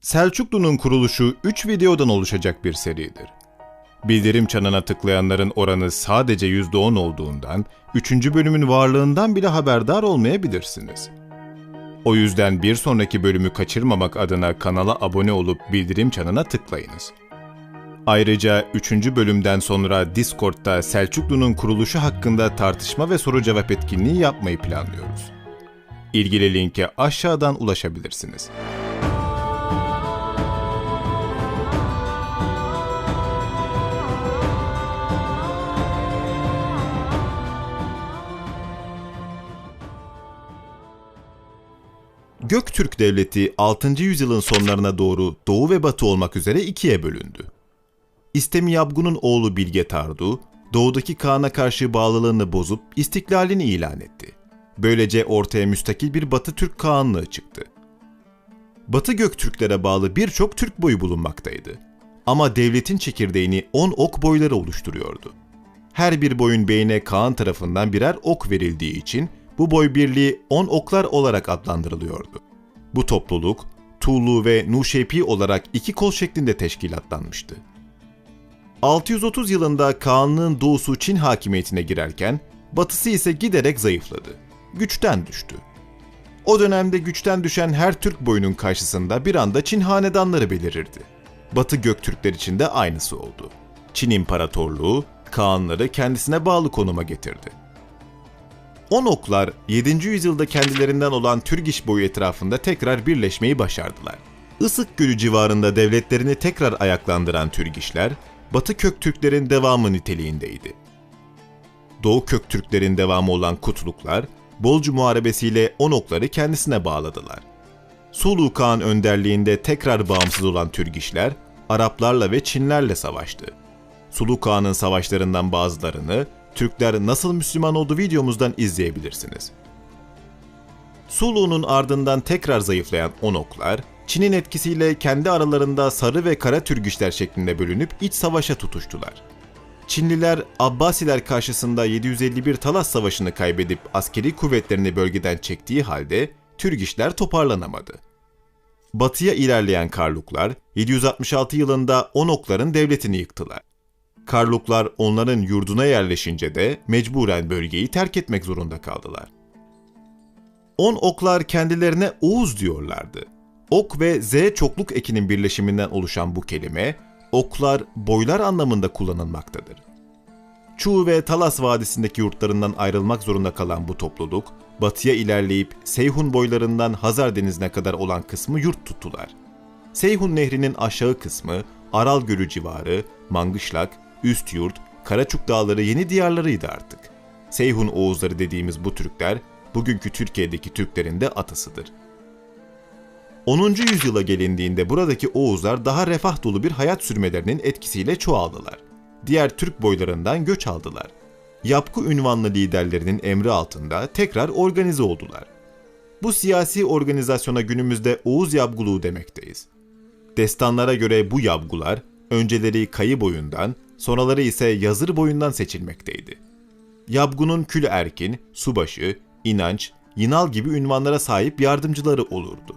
Selçuklu'nun kuruluşu 3 videodan oluşacak bir seridir. Bildirim çanına tıklayanların oranı sadece %10 olduğundan 3. bölümün varlığından bile haberdar olmayabilirsiniz. O yüzden bir sonraki bölümü kaçırmamak adına kanala abone olup bildirim çanına tıklayınız. Ayrıca 3. bölümden sonra Discord'da Selçuklu'nun kuruluşu hakkında tartışma ve soru cevap etkinliği yapmayı planlıyoruz. İlgili linke aşağıdan ulaşabilirsiniz. Göktürk Devleti 6. yüzyılın sonlarına doğru Doğu ve Batı olmak üzere ikiye bölündü. İstemi Yabgun'un oğlu Bilge Tardu, doğudaki Kaan'a karşı bağlılığını bozup istiklalini ilan etti. Böylece ortaya müstakil bir Batı Türk Kağanlığı çıktı. Batı Göktürklere bağlı birçok Türk boyu bulunmaktaydı. Ama devletin çekirdeğini 10 ok boyları oluşturuyordu. Her bir boyun beyine Kaan tarafından birer ok verildiği için bu boy birliği 10 oklar olarak adlandırılıyordu. Bu topluluk Tuğlu ve Nuşepi olarak iki kol şeklinde teşkilatlanmıştı. 630 yılında Kağanlığın doğusu Çin hakimiyetine girerken batısı ise giderek zayıfladı. Güçten düştü. O dönemde güçten düşen her Türk boyunun karşısında bir anda Çin hanedanları belirirdi. Batı Göktürkler için de aynısı oldu. Çin İmparatorluğu Kağanları kendisine bağlı konuma getirdi. Onoklar 7. yüzyılda kendilerinden olan Türgiş boyu etrafında tekrar birleşmeyi başardılar. Isık Gölü civarında devletlerini tekrar ayaklandıran Türgişler, Batı Köktürklerin devamı niteliğindeydi. Doğu Köktürklerin devamı olan Kutluklar, Bolcu Muharebesiyle Onokları kendisine bağladılar. Sulu Kağan önderliğinde tekrar bağımsız olan Türgişler, Araplarla ve Çinlerle savaştı. Sulu Kağan'ın savaşlarından bazılarını Türkler nasıl Müslüman oldu videomuzdan izleyebilirsiniz. Sulu'nun ardından tekrar zayıflayan Onoklar, Çin'in etkisiyle kendi aralarında sarı ve kara Türgüşler şeklinde bölünüp iç savaşa tutuştular. Çinliler Abbasiler karşısında 751 Talas Savaşı'nı kaybedip askeri kuvvetlerini bölgeden çektiği halde Türgişler toparlanamadı. Batıya ilerleyen Karluklar 766 yılında Onokların devletini yıktılar. Karluklar onların yurduna yerleşince de mecburen bölgeyi terk etmek zorunda kaldılar. On oklar kendilerine Oğuz diyorlardı. Ok ve Z çokluk ekinin birleşiminden oluşan bu kelime, oklar, boylar anlamında kullanılmaktadır. Çuğ ve Talas Vadisi'ndeki yurtlarından ayrılmak zorunda kalan bu topluluk, batıya ilerleyip Seyhun boylarından Hazar Denizi'ne kadar olan kısmı yurt tuttular. Seyhun Nehri'nin aşağı kısmı, Aral Gölü civarı, Mangışlak, Üst Yurt, Karaçuk Dağları yeni diyarlarıydı artık. Seyhun Oğuzları dediğimiz bu Türkler, bugünkü Türkiye'deki Türklerin de atasıdır. 10. yüzyıla gelindiğinde buradaki Oğuzlar daha refah dolu bir hayat sürmelerinin etkisiyle çoğaldılar. Diğer Türk boylarından göç aldılar. Yapku ünvanlı liderlerinin emri altında tekrar organize oldular. Bu siyasi organizasyona günümüzde Oğuz Yabguluğu demekteyiz. Destanlara göre bu yabgular önceleri kayı boyundan, sonraları ise yazır boyundan seçilmekteydi. Yabgunun Kül Erkin, Subaşı, İnanç, Yinal gibi ünvanlara sahip yardımcıları olurdu.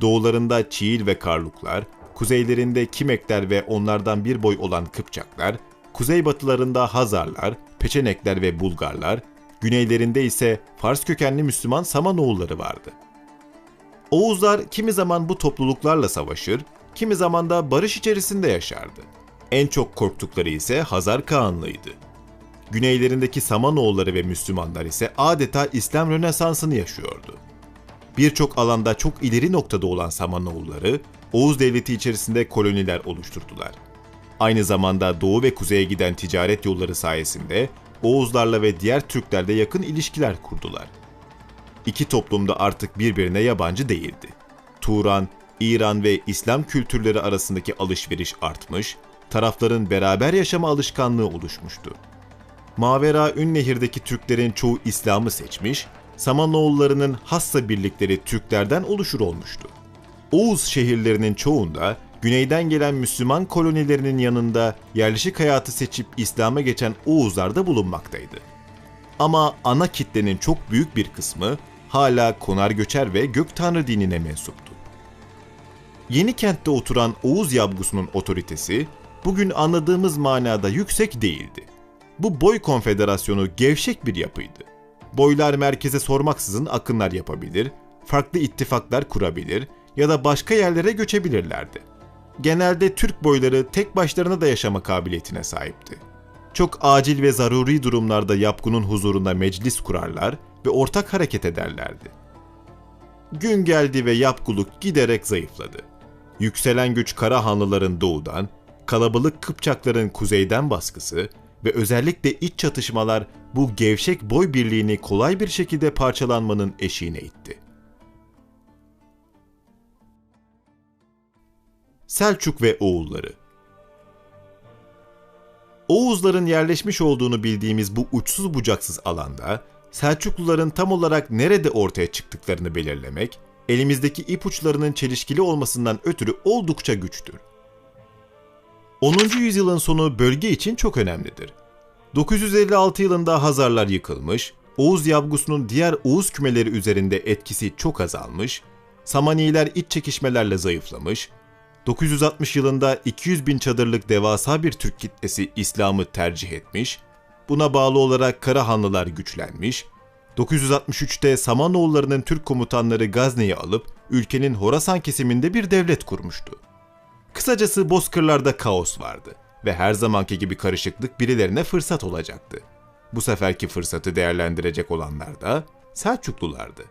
Doğularında Çiğil ve Karluklar, kuzeylerinde Kimekler ve onlardan bir boy olan Kıpçaklar, kuzeybatılarında Hazarlar, Peçenekler ve Bulgarlar, güneylerinde ise Fars kökenli Müslüman Samanoğulları vardı. Oğuzlar kimi zaman bu topluluklarla savaşır, kimi zaman da barış içerisinde yaşardı. En çok korktukları ise Hazar Kağanlığıydı. Güneylerindeki Samanoğulları ve Müslümanlar ise adeta İslam Rönesansını yaşıyordu. Birçok alanda çok ileri noktada olan Samanoğulları, Oğuz Devleti içerisinde koloniler oluşturdular. Aynı zamanda doğu ve kuzeye giden ticaret yolları sayesinde Oğuzlarla ve diğer Türklerle yakın ilişkiler kurdular. İki toplumda artık birbirine yabancı değildi. Turan, İran ve İslam kültürleri arasındaki alışveriş artmış, tarafların beraber yaşama alışkanlığı oluşmuştu. Mavera Ünnehir'deki Türklerin çoğu İslam'ı seçmiş, Samanoğullarının hassa birlikleri Türklerden oluşur olmuştu. Oğuz şehirlerinin çoğunda güneyden gelen Müslüman kolonilerinin yanında yerleşik hayatı seçip İslam'a geçen Oğuzlar da bulunmaktaydı. Ama ana kitlenin çok büyük bir kısmı hala konar göçer ve gök tanrı dinine mensuptu. Yeni kentte oturan Oğuz Yabgusu'nun otoritesi bugün anladığımız manada yüksek değildi. Bu boy konfederasyonu gevşek bir yapıydı. Boylar merkeze sormaksızın akınlar yapabilir, farklı ittifaklar kurabilir ya da başka yerlere göçebilirlerdi. Genelde Türk boyları tek başlarına da yaşama kabiliyetine sahipti. Çok acil ve zaruri durumlarda yapgunun huzurunda meclis kurarlar ve ortak hareket ederlerdi. Gün geldi ve yapguluk giderek zayıfladı. Yükselen güç Karahanlıların doğudan, kalabalık Kıpçakların kuzeyden baskısı ve özellikle iç çatışmalar bu gevşek boy birliğini kolay bir şekilde parçalanmanın eşiğine itti. Selçuk ve Oğulları Oğuzların yerleşmiş olduğunu bildiğimiz bu uçsuz bucaksız alanda Selçukluların tam olarak nerede ortaya çıktıklarını belirlemek, elimizdeki ipuçlarının çelişkili olmasından ötürü oldukça güçtür. 10. yüzyılın sonu bölge için çok önemlidir. 956 yılında Hazarlar yıkılmış, Oğuz Yavgusu'nun diğer Oğuz kümeleri üzerinde etkisi çok azalmış, Samaniler iç çekişmelerle zayıflamış, 960 yılında 200 bin çadırlık devasa bir Türk kitlesi İslam'ı tercih etmiş, buna bağlı olarak Karahanlılar güçlenmiş, 963'te Samanoğullarının Türk komutanları Gazne'yi alıp ülkenin Horasan kesiminde bir devlet kurmuştu. Kısacası bozkırlarda kaos vardı ve her zamanki gibi karışıklık birilerine fırsat olacaktı. Bu seferki fırsatı değerlendirecek olanlar da Selçuklulardı.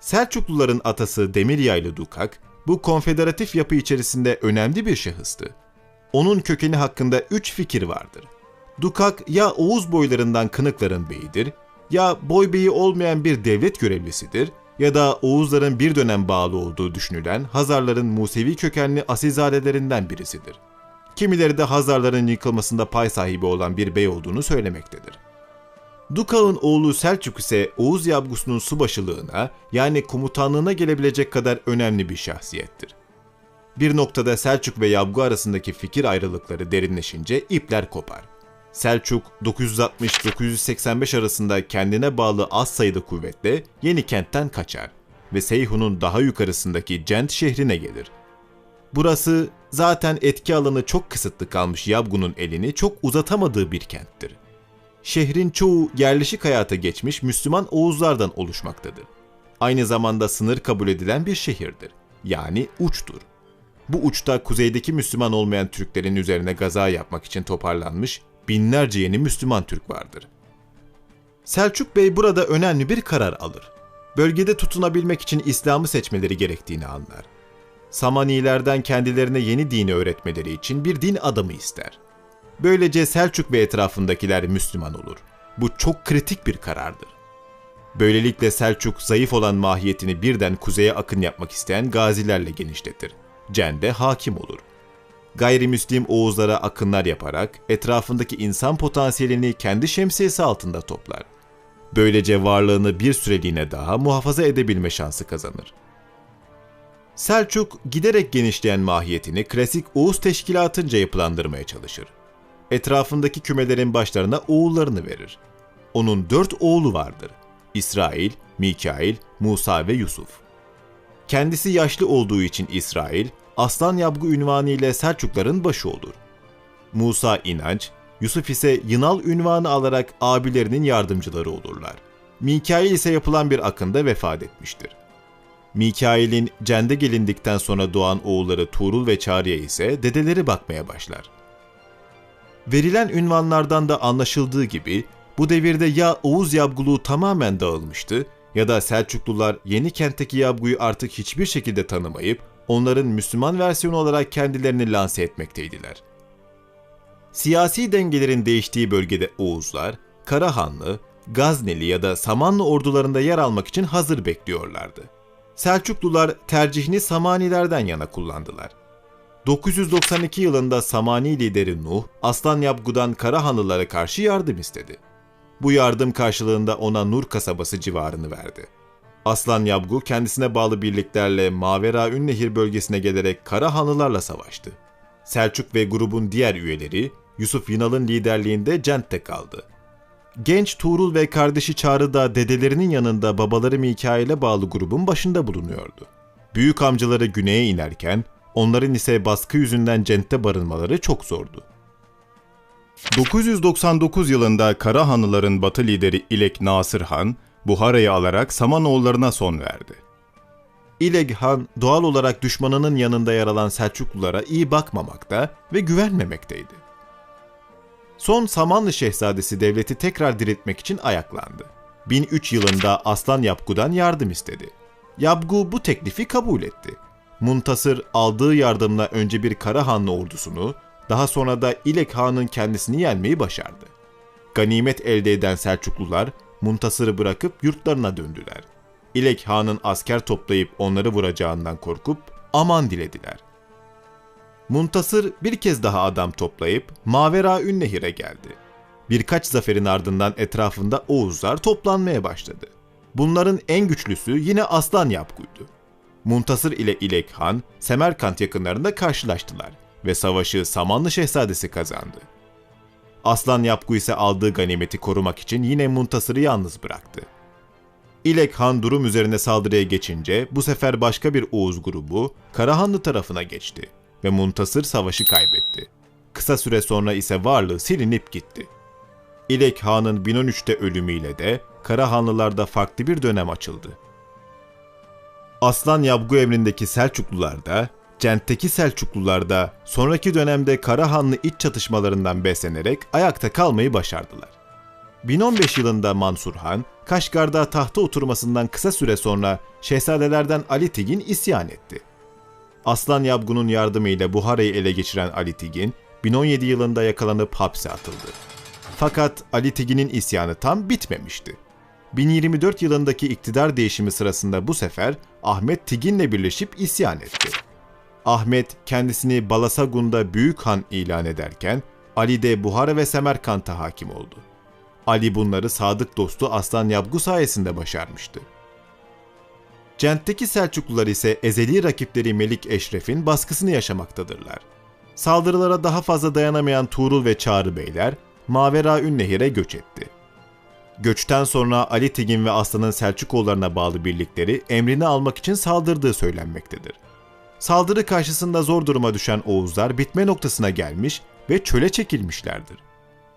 Selçukluların atası Demiryaylı Dukak, bu konfederatif yapı içerisinde önemli bir şahıstı. Onun kökeni hakkında üç fikir vardır. Dukak ya Oğuz boylarından Kınıkların beyidir, ya boy beyi olmayan bir devlet görevlisidir ya da Oğuzların bir dönem bağlı olduğu düşünülen Hazarların Musevi kökenli asilzadelerinden birisidir. Kimileri de Hazarların yıkılmasında pay sahibi olan bir bey olduğunu söylemektedir. Dukak'ın oğlu Selçuk ise Oğuz Yabgusu'nun subaşılığına yani komutanlığına gelebilecek kadar önemli bir şahsiyettir. Bir noktada Selçuk ve Yabgu arasındaki fikir ayrılıkları derinleşince ipler kopar. Selçuk 960-985 arasında kendine bağlı az sayıda kuvvetle Yeni kentten kaçar ve Seyhun'un daha yukarısındaki Cent şehrine gelir. Burası zaten etki alanı çok kısıtlı kalmış Yabgu'nun elini çok uzatamadığı bir kenttir. Şehrin çoğu yerleşik hayata geçmiş Müslüman Oğuzlardan oluşmaktadır. Aynı zamanda sınır kabul edilen bir şehirdir. Yani uçtur. Bu uçta kuzeydeki Müslüman olmayan Türklerin üzerine gaza yapmak için toparlanmış binlerce yeni Müslüman Türk vardır. Selçuk Bey burada önemli bir karar alır. Bölgede tutunabilmek için İslam'ı seçmeleri gerektiğini anlar. Samanilerden kendilerine yeni dini öğretmeleri için bir din adamı ister. Böylece Selçuk ve etrafındakiler Müslüman olur. Bu çok kritik bir karardır. Böylelikle Selçuk zayıf olan mahiyetini birden kuzeye akın yapmak isteyen gazilerle genişletir. Cende hakim olur gayrimüslim Oğuzlara akınlar yaparak etrafındaki insan potansiyelini kendi şemsiyesi altında toplar. Böylece varlığını bir süreliğine daha muhafaza edebilme şansı kazanır. Selçuk giderek genişleyen mahiyetini klasik Oğuz teşkilatınca yapılandırmaya çalışır. Etrafındaki kümelerin başlarına oğullarını verir. Onun dört oğlu vardır. İsrail, Mikail, Musa ve Yusuf. Kendisi yaşlı olduğu için İsrail, Aslan Yabgu ünvanı ile Selçukların başı olur. Musa İnanç, Yusuf ise Yınal ünvanı alarak abilerinin yardımcıları olurlar. Mikail ise yapılan bir akında vefat etmiştir. Mikail'in cende gelindikten sonra doğan oğulları Tuğrul ve Çağrı'ya ise dedeleri bakmaya başlar. Verilen ünvanlardan da anlaşıldığı gibi bu devirde ya Oğuz Yabguluğu tamamen dağılmıştı ya da Selçuklular yeni kentteki Yabgu'yu artık hiçbir şekilde tanımayıp onların Müslüman versiyonu olarak kendilerini lanse etmekteydiler. Siyasi dengelerin değiştiği bölgede Oğuzlar, Karahanlı, Gazneli ya da Samanlı ordularında yer almak için hazır bekliyorlardı. Selçuklular tercihini Samanilerden yana kullandılar. 992 yılında Samani lideri Nuh, Aslan Yabgu'dan Karahanlılara karşı yardım istedi. Bu yardım karşılığında ona Nur kasabası civarını verdi. Aslan Yabgu kendisine bağlı birliklerle Mavera Ünnehir bölgesine gelerek Karahanlılarla savaştı. Selçuk ve grubun diğer üyeleri Yusuf Yınal'ın liderliğinde Cent'te kaldı. Genç Tuğrul ve kardeşi Çağrı da dedelerinin yanında babaları Mikail'e bağlı grubun başında bulunuyordu. Büyük amcaları güneye inerken onların ise baskı yüzünden Cent'te barınmaları çok zordu. 999 yılında Karahanlıların batı lideri İlek Nasır Han, Buhara'yı alarak Samanoğullarına son verdi. İleg Han doğal olarak düşmanının yanında yer alan Selçuklulara iyi bakmamakta ve güvenmemekteydi. Son Samanlı Şehzadesi devleti tekrar diriltmek için ayaklandı. 1003 yılında Aslan Yapgu'dan yardım istedi. Yapgu bu teklifi kabul etti. Muntasır aldığı yardımla önce bir Karahanlı ordusunu, daha sonra da İlek Han'ın kendisini yenmeyi başardı. Ganimet elde eden Selçuklular Muntasır'ı bırakıp yurtlarına döndüler. İlek Han'ın asker toplayıp onları vuracağından korkup aman dilediler. Muntasır bir kez daha adam toplayıp Mavera Ünnehir'e geldi. Birkaç zaferin ardından etrafında Oğuzlar toplanmaya başladı. Bunların en güçlüsü yine Aslan Yapgu'ydu. Muntasır ile İlek Han, Semerkant yakınlarında karşılaştılar ve savaşı Samanlı Şehzadesi kazandı. Aslan Yapgu ise aldığı ganimeti korumak için yine Muntasır'ı yalnız bıraktı. İlek Han durum üzerine saldırıya geçince bu sefer başka bir Oğuz grubu Karahanlı tarafına geçti ve Muntasır savaşı kaybetti. Kısa süre sonra ise varlığı silinip gitti. İlek Han'ın 1013'te ölümüyle de Karahanlılarda farklı bir dönem açıldı. Aslan Yabgu emrindeki Selçuklular da, Cent'teki Selçuklular da sonraki dönemde Karahanlı iç çatışmalarından beslenerek ayakta kalmayı başardılar. 1015 yılında Mansur Han, Kaşgar'da tahta oturmasından kısa süre sonra şehzadelerden Ali Tigin isyan etti. Aslan Yabgu'nun yardımıyla Buhara'yı ele geçiren Ali Tigin, 1017 yılında yakalanıp hapse atıldı. Fakat Ali Tigin'in isyanı tam bitmemişti. 1024 yılındaki iktidar değişimi sırasında bu sefer Ahmet Tigin'le birleşip isyan etti. Ahmet kendisini Balasagun'da Büyük Han ilan ederken Ali de Buhara ve Semerkant'a hakim oldu. Ali bunları sadık dostu Aslan Yabgu sayesinde başarmıştı. Cent'teki Selçuklular ise ezeli rakipleri Melik Eşref'in baskısını yaşamaktadırlar. Saldırılara daha fazla dayanamayan Tuğrul ve Çağrı Beyler Mavera Ünnehir'e göç etti. Göçten sonra Ali Tigin ve Aslan'ın Selçukoğullarına bağlı birlikleri emrini almak için saldırdığı söylenmektedir. Saldırı karşısında zor duruma düşen Oğuzlar bitme noktasına gelmiş ve çöle çekilmişlerdir.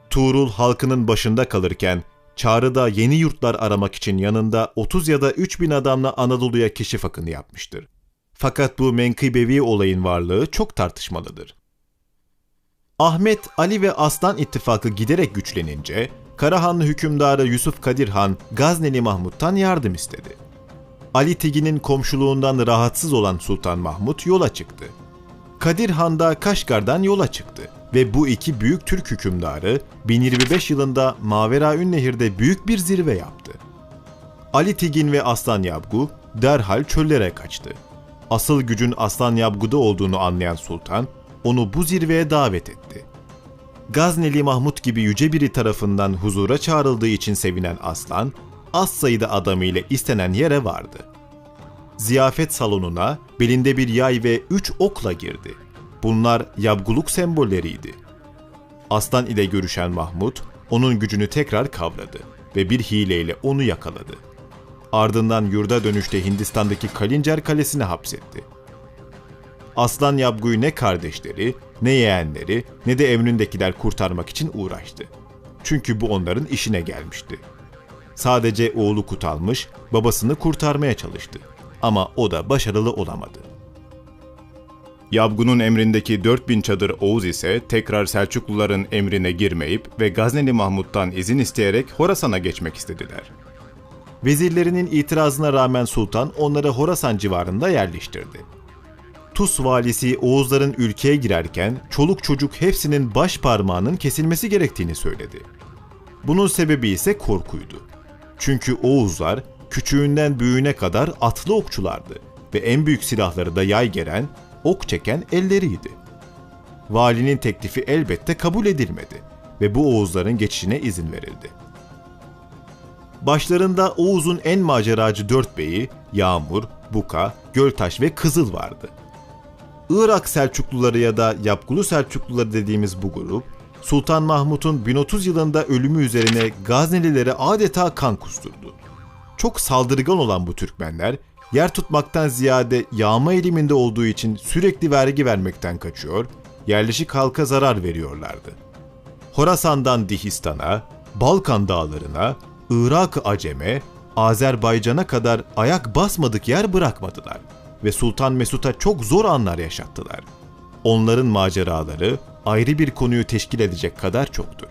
Tuğrul halkının başında kalırken Çağrı'da yeni yurtlar aramak için yanında 30 ya da 3 bin adamla Anadolu'ya keşif akını yapmıştır. Fakat bu menkıbevi olayın varlığı çok tartışmalıdır. Ahmet, Ali ve Aslan ittifakı giderek güçlenince Karahanlı hükümdarı Yusuf Kadir Han Gazneli Mahmut'tan yardım istedi. Ali Tegin'in komşuluğundan rahatsız olan Sultan Mahmut yola çıktı. Kadir Han da Kaşgar'dan yola çıktı ve bu iki büyük Türk hükümdarı 1025 yılında Mavera Ünnehir'de büyük bir zirve yaptı. Ali Tigin ve Aslan Yabgu derhal çöllere kaçtı. Asıl gücün Aslan Yabgu'da olduğunu anlayan sultan onu bu zirveye davet etti. Gazneli Mahmut gibi yüce biri tarafından huzura çağrıldığı için sevinen Aslan, az sayıda adamıyla istenen yere vardı. Ziyafet salonuna belinde bir yay ve üç okla girdi. Bunlar yabguluk sembolleriydi. Aslan ile görüşen Mahmut, onun gücünü tekrar kavradı ve bir hileyle onu yakaladı. Ardından yurda dönüşte Hindistan'daki Kalincer Kalesi'ne hapsetti. Aslan Yabgu'yu ne kardeşleri, ne yeğenleri, ne de emrindekiler kurtarmak için uğraştı. Çünkü bu onların işine gelmişti. Sadece oğlu Kutalmış, babasını kurtarmaya çalıştı. Ama o da başarılı olamadı. Yabgu'nun emrindeki 4000 çadır Oğuz ise tekrar Selçukluların emrine girmeyip ve Gazneli Mahmut'tan izin isteyerek Horasan'a geçmek istediler. Vezirlerinin itirazına rağmen sultan onları Horasan civarında yerleştirdi. Tus valisi Oğuzların ülkeye girerken çoluk çocuk hepsinin baş parmağının kesilmesi gerektiğini söyledi. Bunun sebebi ise korkuydu. Çünkü Oğuzlar küçüğünden büyüğüne kadar atlı okçulardı ve en büyük silahları da yay geren, ok çeken elleriydi. Valinin teklifi elbette kabul edilmedi ve bu Oğuzların geçişine izin verildi. Başlarında Oğuz'un en maceracı dört beyi Yağmur, Buka, Göltaş ve Kızıl vardı. Irak Selçukluları ya da Yapgulu Selçukluları dediğimiz bu grup, Sultan Mahmut'un 1030 yılında ölümü üzerine Gaznelilere adeta kan kusturdu. Çok saldırgan olan bu Türkmenler, yer tutmaktan ziyade yağma eğiliminde olduğu için sürekli vergi vermekten kaçıyor, yerleşik halka zarar veriyorlardı. Horasan'dan Dihistan'a, Balkan dağlarına, Irak Acem'e, Azerbaycan'a kadar ayak basmadık yer bırakmadılar ve Sultan Mesut'a çok zor anlar yaşattılar. Onların maceraları ayrı bir konuyu teşkil edecek kadar çoktu.